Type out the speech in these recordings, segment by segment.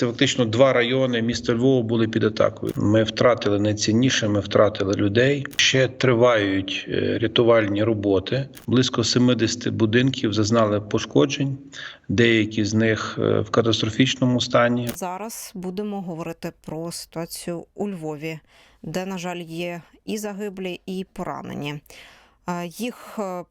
Це фактично два райони міста Львова були під атакою. Ми втратили найцінніше, ми втратили людей. Ще тривають е, рятувальні роботи. Близько 70 будинків зазнали пошкоджень. Деякі з них е, в катастрофічному стані. Зараз будемо говорити про ситуацію у Львові, де, на жаль, є і загиблі, і поранені. Їх е,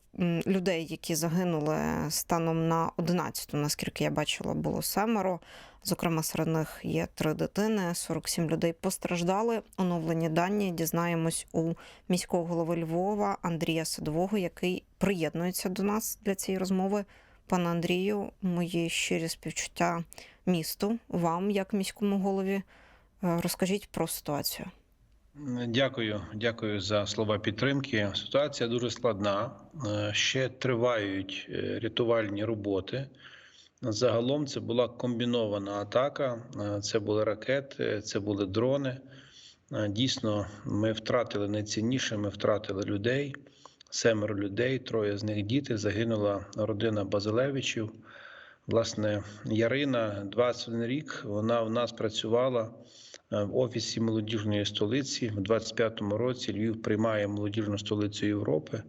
людей, які загинули станом на 11, наскільки я бачила, було семеро. Зокрема, серед них є три дитини, 47 людей постраждали. Оновлені дані дізнаємось у міського голови Львова Андрія Садового, який приєднується до нас для цієї розмови. Пане Андрію, мої щирі співчуття місту, вам, як міському голові. Е, Розкажіть про ситуацію. Дякую, дякую за слова підтримки. Ситуація дуже складна. Е, Ще тривають е, рятувальні роботи. Загалом це була комбінована атака. Е, Це були ракети, це були дрони. Дійсно, ми втратили найцінніше. Ми втратили людей. Семеро людей, троє з них діти. Загинула родина Базилевичів. Власне, Ярина, 21 рік. Вона в нас працювала в офісі молодіжної столиці. У 25-му році Львів приймає молодіжну столицю Європи.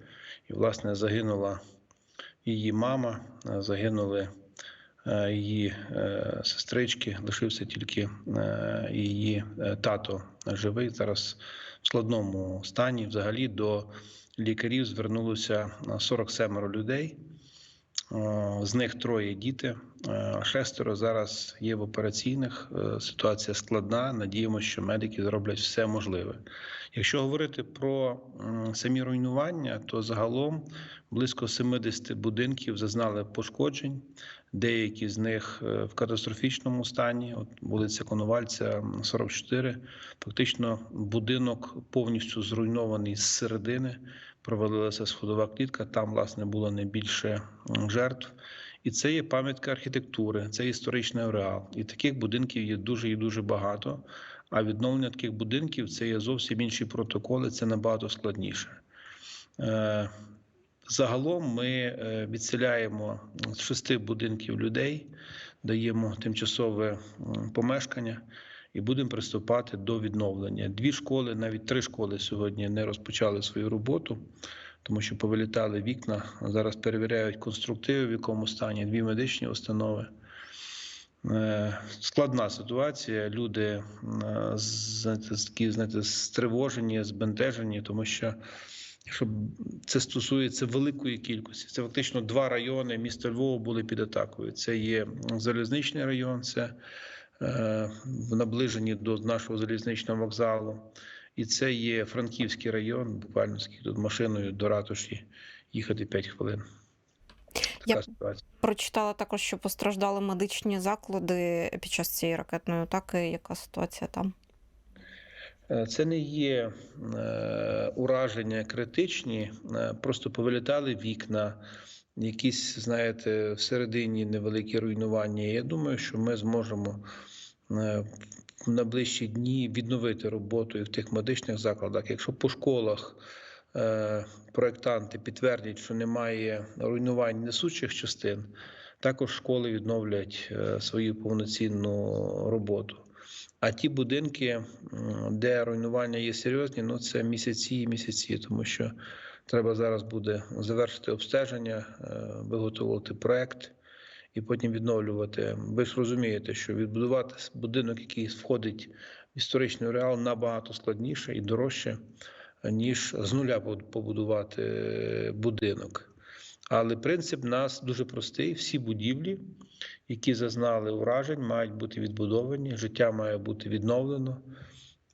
І, власне, загинула її мама, е, загинули е, її е, сестрички. Лишився тільки е, її е, тато живий. Зараз в складному стані. Взагалі до лікарів звернулося е, 47 людей. Е, З них троє діти, е, шестеро зараз є в операційних. Е, Ситуація складна. Надіємося, що медики зроблять все можливе. Якщо говорити про самі руйнування, то загалом близько 70 будинків зазнали пошкоджень. Деякі з них в катастрофічному стані. От вулиця Коновальця, м, 44. Фактично, будинок повністю зруйнований з середини. Провалилася сходова клітка. Там, власне, було найбільше м, жертв. І це є пам'ятка архітектури, це історичний ареал. І таких будинків є дуже і дуже багато. А відновлення таких будинків це є зовсім інші протоколи, це набагато складніше. Е, Загалом ми е, відселяємо з шести будинків людей, даємо тимчасове помешкання і будемо приступати до відновлення. Дві школи, навіть три школи сьогодні не розпочали свою роботу, тому що повилітали вікна. Зараз перевіряють конструктиви, в якому стані, дві медичні установи. Е, Складна ситуація. Люди е, такі, знаєте, стривожені, збентежені, тому що Якщо це стосується великої кількості, це фактично два райони міста Львова були під атакою. Це є залізничний район, це в наближенні до нашого залізничного вокзалу, і це є Франківський район, буквально тут машиною до ратуші їхати 5 хвилин. Така Я- ситуація. Прочитала також, що постраждали медичні заклади під час цієї ракетної атаки. Яка ситуація там? Е, Це не є е, ураження критичні, е, просто повилітали вікна, якісь, знаєте, всередині невеликі руйнування. Я думаю, що ми зможемо е, в найближчі дні відновити роботу і в тих медичних закладах. Якщо по школах е, проектанти підтвердять, що немає руйнувань несучих частин, також школи відновлять е, свою повноцінну роботу. А ті будинки, де руйнування є серйозні, ну це місяці і місяці, тому що треба зараз буде завершити обстеження, е, виготовити проект і потім відновлювати. Ви ж розумієте, що відбудувати будинок, який входить в історичний реал, набагато складніше і дорожче, ніж з нуля побудувати будинок. Але принцип нас дуже простий: всі будівлі, які зазнали уражень, мають бути відбудовані, життя має бути відновлено.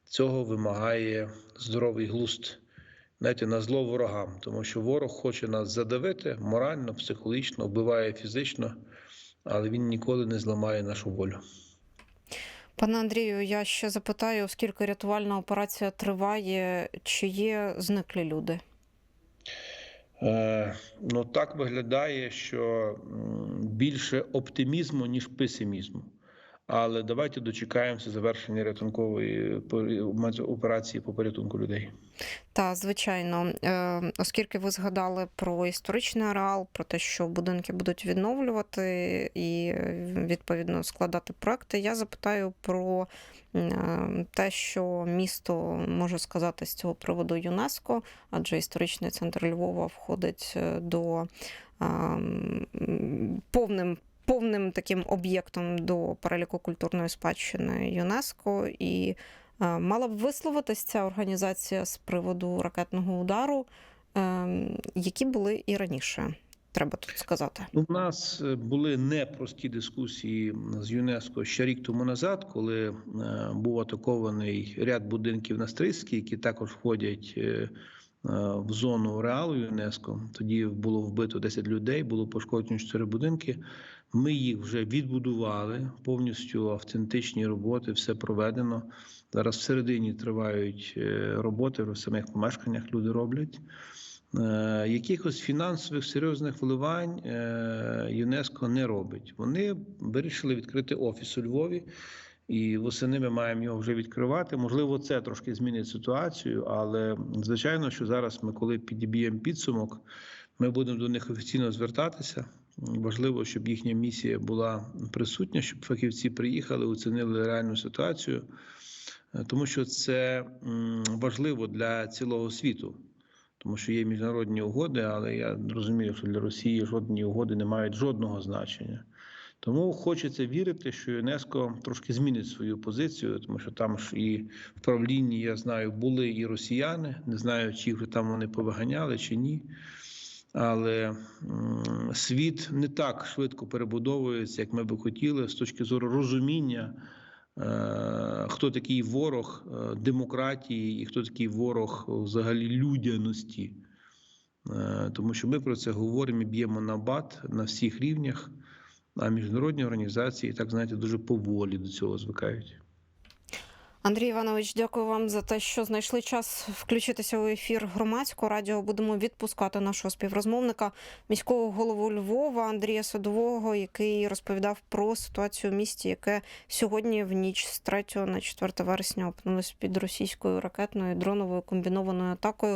Цього вимагає здоровий глузд, знаєте, на зло ворогам, тому що ворог хоче нас задавити морально, психологічно, вбиває фізично, але він ніколи не зламає нашу волю. Пане Андрію, я ще запитаю, оскільки рятувальна операція триває, чи є зниклі люди? Е, ну так виглядає, що більше оптимізму, ніж песимізму. Але давайте дочекаємося завершення рятункової операції по порятунку людей. Та звичайно, Е, оскільки ви згадали про історичний ареал, про те, що будинки будуть відновлювати і відповідно складати проекти, я запитаю про е, те, що місто може сказати з цього приводу ЮНЕСКо, адже історичний центр Львова входить е, до повним. Повним таким об'єктом до переліку культурної спадщини ЮНЕСКо і Мала б висловитись ця організація з приводу ракетного удару, е, які були і раніше, треба тут сказати. У нас е, були непрості дискусії з ЮНЕСКО ще рік тому назад, коли е, був атакований ряд будинків на Стрийській, які також входять е, е, в зону реалу ЮНЕСКо. Тоді було вбито 10 людей, було пошкоджено 4 будинки. Ми їх вже відбудували повністю автентичні роботи, все проведено. Зараз всередині тривають е, роботи в самих помешканнях. Люди роблять. Е, Якихось фінансових серйозних вливань е, ЮНЕСКО не робить. Вони вирішили відкрити офіс у Львові, і восени ми маємо його вже відкривати. Можливо, це трошки змінить ситуацію, але звичайно, що зараз ми, коли підіб'ємо підсумок, ми будемо до них офіційно звертатися. Важливо, щоб їхня місія була присутня, щоб фахівці приїхали, оцінили реальну ситуацію, Е, тому що це важливо для цілого світу. Тому що є міжнародні угоди, але я розумію, що для Росії жодні угоди не мають жодного значення. Тому хочеться вірити, що ЮНЕСКО трошки змінить свою позицію, тому що там ж і в правлінні, я знаю, були і росіяни. Не знаю, чи вже там вони повиганяли чи ні. Але світ не так швидко перебудовується, як ми би хотіли, з точки зору розуміння, е, хто такий ворог е, демократії і хто такий ворог взагалі людяності. Е, Тому що ми про це говоримо і б'ємо на бат на всіх рівнях, а міжнародні організації, так знаєте, дуже поволі до цього звикають. Андрій Іванович, дякую вам за те, що знайшли час включитися у ефір громадського радіо. Будемо відпускати нашого співрозмовника, міського голову Львова Андрія Садового, який розповідав про ситуацію в місті, яке сьогодні в ніч з 3 на 4 вересня опинилось під російською ракетною дроновою комбінованою атакою.